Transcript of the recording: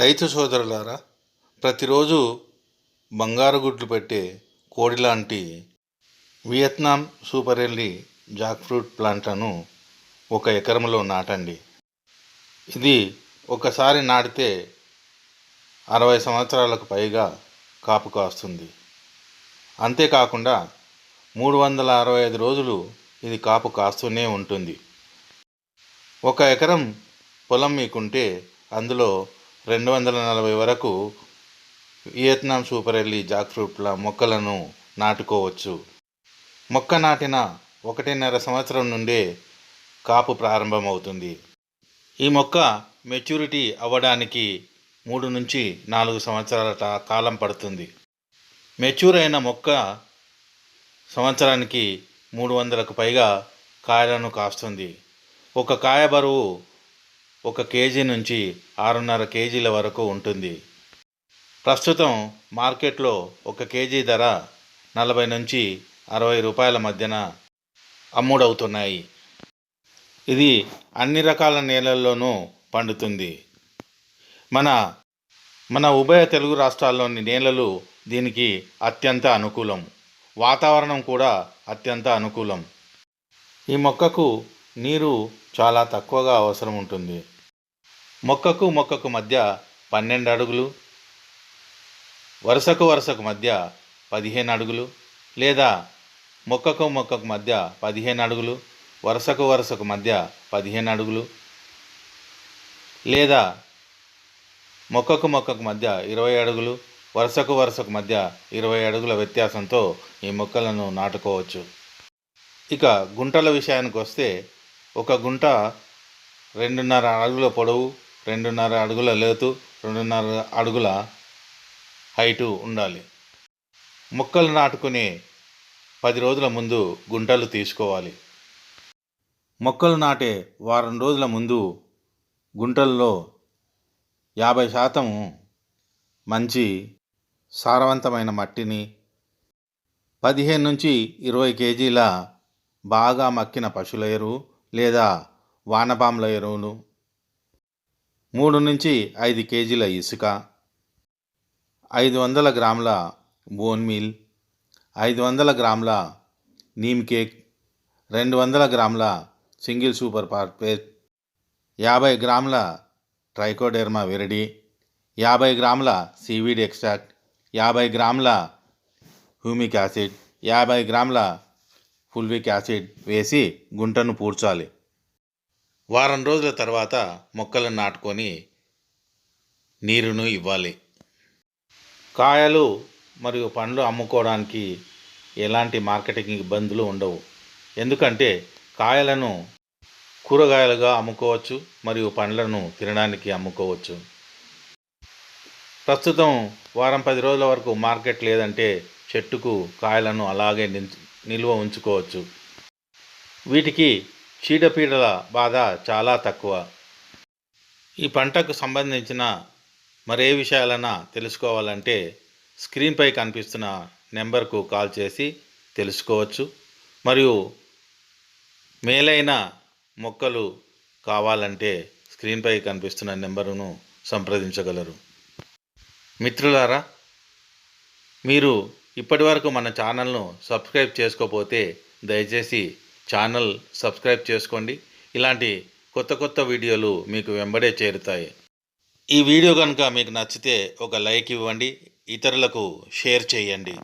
రైతు సోదరులారా ప్రతిరోజు బంగారు గుడ్లు పెట్టే కోడి లాంటి Vietnam super early jackfruit ప్లాంట్లను ఒక ఎకరంలో నాటండి. ఇది ఒకసారి నాటితే అరవై సంవత్సరాలకు పైగా కాపు కాస్తుంది. అంతేకాకుండా మూడు వందల అరవై ఐదు రోజులు ఇది కాపు కాస్తూనే ఉంటుంది. ఒక ఎకరం పొలం మీకుంటే అందులో రెండు వందల నలభై వరకు వియత్నాం సూపర్ ఎల్లి జాక్ ఫ్రూట్ల మొక్కలను నాటుకోవచ్చు. మొక్క నాటిన ఒకటిన్నర సంవత్సరం నుండే కాపు ప్రారంభమవుతుంది. ఈ మొక్క మెచ్యూరిటీ అవ్వడానికి మూడు నుంచి నాలుగు సంవత్సరాల కాలం పడుతుంది. మెచ్యూర్ అయిన మొక్క సంవత్సరానికి మూడు వందలకు పైగా కాయలను కాస్తుంది. ఒక కాయ బరువు ఒక కేజీ నుంచి ఆరున్నర కేజీల వరకు ఉంటుంది. ప్రస్తుతం మార్కెట్లో ఒక కేజీ ధర నలభై నుంచి అరవై రూపాయల మధ్యన అమ్ముడవుతున్నాయి. ఇది అన్ని రకాల నేలల్లోనూ పండుతుంది. మన మన ఉభయ తెలుగు రాష్ట్రాల్లోని నేలలు దీనికి అత్యంత అనుకూలం. వాతావరణం కూడా అత్యంత అనుకూలం. ఈ మొక్కకు నీరు చాలా తక్కువగా అవసరం ఉంటుంది. మొక్కకు మొక్కకు మధ్య పన్నెండు అడుగులు వరుసకు వరుసకు మధ్య పదిహేను అడుగులు లేదా మొక్కకు మొక్కకు మధ్య పదిహేను అడుగులు వరుసకు వరుసకు మధ్య పదిహేను అడుగులు లేదా మొక్కకు మొక్కకు మధ్య ఇరవై అడుగులు వరుసకు వరుసకు మధ్య ఇరవై అడుగుల వ్యత్యాసంతో ఈ మొక్కలను నాటుకోవచ్చు. ఇక గుంటల విషయానికి వస్తే ఒక గుంట రెండున్నర అడుగుల పొడవు రెండున్నర అడుగుల లోతు రెండున్నర అడుగుల హైటు ఉండాలి. మొక్కలు నాటుకునే పది రోజుల ముందు గుంటలు తీసుకోవాలి. మొక్కలు నాటే వారం రోజుల ముందు గుంటల్లో యాభై శాతం మంచి సారవంతమైన మట్టిని పదిహేను నుంచి ఇరవై కేజీల బాగా మక్కిన పశువుల ఎరువు లేదా వానపాముల ఎరువును మూడు నుంచి ఐదు కేజీల ఇసుక ఐదు వందల గ్రాముల బోన్ మీల్ ఐదు వందల గ్రాముల నీమ్ కేక్ రెండు వందల గ్రాముల సింగిల్ సూపర్ ఫాస్ఫేట్ యాభై గ్రాముల ట్రైకోడెర్మా విరడి యాభై గ్రాముల సీవీడ్ ఎక్స్ట్రాక్ట్ యాభై గ్రాముల హ్యూమిక్ యాసిడ్ యాభై గ్రాముల ఫుల్విక్ యాసిడ్ వేసి గుంటను పూడ్చాలి. వారం రోజుల తర్వాత మొక్కలను నాటుకొని నీరును ఇవ్వాలి. కాయలు మరియు పండ్లు అమ్ముకోవడానికి ఎలాంటి మార్కెటింగ్ ఇబ్బందులు ఉండవు. ఎందుకంటే కాయలను కూరగాయలుగా అమ్ముకోవచ్చు మరియు పండ్లను తినడానికి అమ్ముకోవచ్చు. ప్రస్తుతం వారం పది రోజుల వరకు మార్కెట్ లేదంటే చెట్టుకు కాయలను అలాగే నిల్వ ఉంచుకోవచ్చు. వీటికి చీడపీడల బాధ చాలా తక్కువ. ఈ పంటకు సంబంధించిన మరే విషయాలన్నా తెలుసుకోవాలంటే స్క్రీన్పై కనిపిస్తున్న నెంబర్కు కాల్ చేసి తెలుసుకోవచ్చు. మరియు మేలైన మొక్కలు కావాలంటే స్క్రీన్పై కనిపిస్తున్న నెంబరును సంప్రదించగలరు. మిత్రులారా మీరు ఇప్పటివరకు మన ఛానల్ను సబ్స్క్రైబ్ చేసుకోకపోతే దయచేసి ఛానల్ సబ్స్క్రైబ్ చేసుకోండి. ఇలాంటి కొత్త కొత్త వీడియోలు మీకు వెంబడే చేరుతాయి. ఈ వీడియో కనుక మీకు నచ్చితే ఒక లైక్ ఇవ్వండి. ఇతరులకు షేర్ చేయండి.